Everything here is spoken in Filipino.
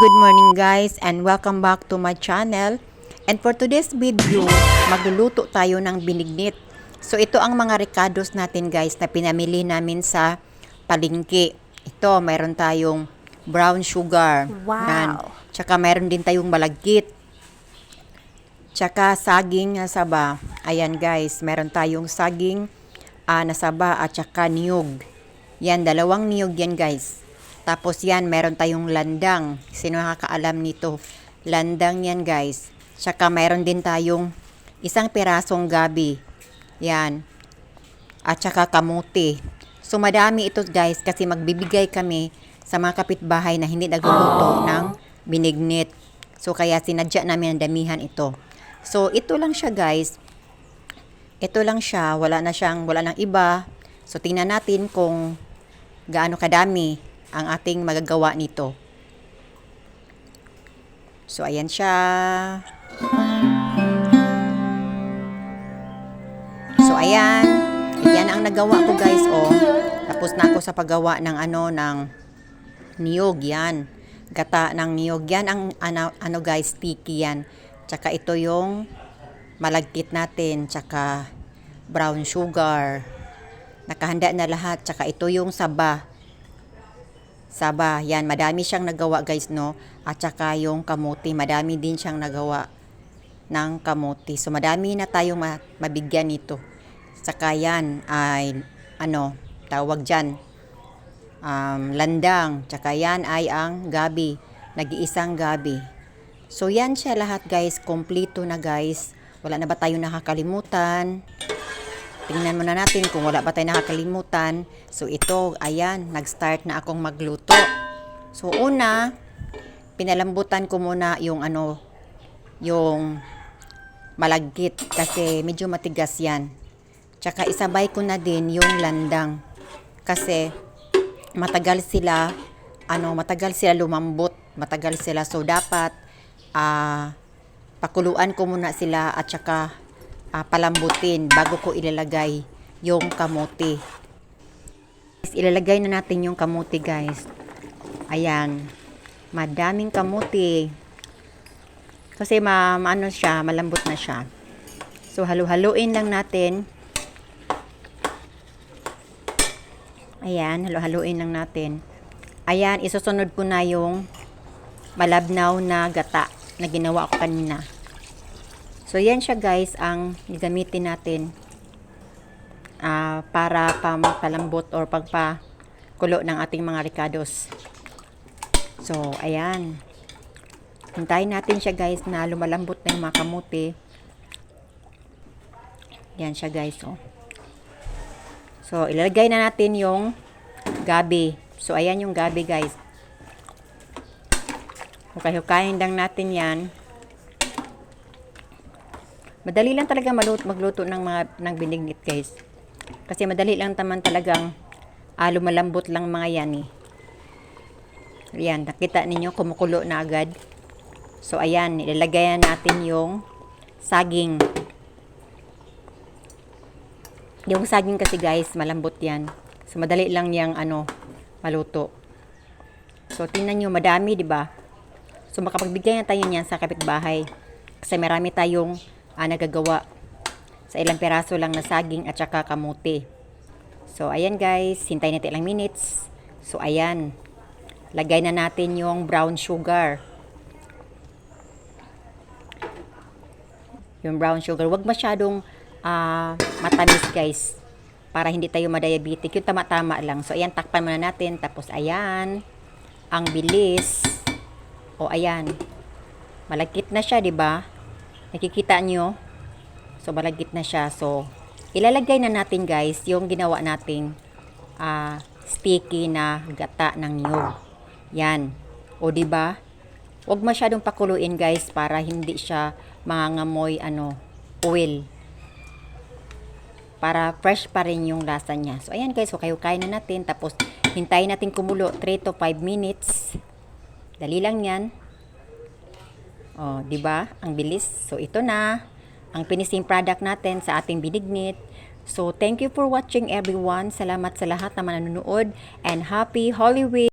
Good morning guys and welcome back to my channel. And for today's video, magluluto tayo ng binignit. So ito ang mga ricados natin guys na pinamili namin sa palengke. Ito, mayroon tayong brown sugar. Wow. Yan. Tsaka mayroon din tayong malagkit. Tsaka saging na saba. Ayan guys, meron tayong saging ah, na saba at tsaka niyog. Yan, dalawang niyog yan guys. Tapos yan, meron tayong landang. Sino nakakaalam nito? Landang yan guys. Tsaka meron din tayong isang pirasong gabi. Yan. At tsaka kamuti. So madami ito guys kasi magbibigay kami sa mga kapitbahay na hindi nagluluto ng binignit. So kaya sinadya namin ang damihan ito. So ito lang siya guys. Ito lang siya, wala na siyang wala nang iba. So tingnan natin kung gaano kadami ang ating magagawa nito. So ayan siya. So ayan, yan ang nagawa ko guys oh. Tapos na ako sa paggawa ng ano ng niyog yan. Gata ng niyog yan ang ano, ano guys, sticky yan. Tsaka ito yung malagkit natin, tsaka brown sugar. Nakahanda na lahat, tsaka ito yung saba. Saba, yan, madami siyang nagawa guys, no? At saka yung kamuti, madami din siyang nagawa ng kamuti. So, madami na tayong ma- mabigyan nito. Saka yan ay, ano, tawag dyan, um, landang. Tsaka yan ay ang gabi, nag-iisang gabi. So, yan siya lahat guys, kompleto na guys. Wala na ba tayo nakakalimutan? Tingnan muna natin kung wala ba tayo nakakalimutan. So ito, ayan, nag-start na akong magluto. So una, pinalambutan ko muna yung ano, yung malagkit kasi medyo matigas yan. Tsaka isabay ko na din yung landang kasi matagal sila, ano, matagal sila lumambot, matagal sila. So dapat, ah, pakuluan ko muna sila at saka ah, palambutin bago ko ilalagay yung kamuti. Guys, Ilalagay na natin yung kamuti guys. Ayan. Madaming kamuti. Kasi ma ano siya, malambot na siya. So halu-haluin lang natin. Ayan, halu-haluin lang natin. Ayan, isusunod ko na yung malabnaw na gata na ginawa ko kanina. So, yan siya guys ang gagamitin natin ah, para pampalambot or pagpakulo ng ating mga ricados. So, ayan. Hintayin natin siya guys na lumalambot na yung mga kamuti. Yan siya guys. Oh. So, ilalagay na natin yung gabi. So, ayan yung gabi guys. Hukay-hukayin lang natin yan. Madali lang talaga maluto, magluto ng mga ng binignit, guys. Kasi madali lang taman talagang ah, lumalambot lang mga yan eh. Ayan, nakita ninyo kumukulo na agad. So ayan, ilalagay na natin yung saging. Yung saging kasi guys, malambot yan. So madali lang yang ano, maluto. So tingnan nyo, madami, di ba? So makapagbigay tayo niyan sa kapitbahay. Kasi marami tayong ah, nagagawa sa ilang peraso lang na saging at saka kamuti. So, ayan guys, hintayin natin ilang minutes. So, ayan. Lagay na natin yung brown sugar. Yung brown sugar. Huwag masyadong ah, matamis guys. Para hindi tayo madiabetic. Yung tama-tama lang. So, ayan, takpan muna natin. Tapos, ayan. Ang bilis. O, ayan. Malagkit na siya, di ba? Nakikita nyo? So, malagkit na siya. So, ilalagay na natin guys yung ginawa nating ah, sticky na gata ng niyog. Yan. O, ba? Huwag masyadong pakuluin guys para hindi siya mangangamoy ano, oil. Para fresh pa rin yung lasa niya. So, ayan guys. So, kayo kain na natin. Tapos, hintayin natin kumulo 3 to 5 minutes. Dali lang yan. Oh, 'di ba? Ang bilis. So ito na ang finishing product natin sa ating binignit. So thank you for watching everyone. Salamat sa lahat na manonood and happy Holy Week.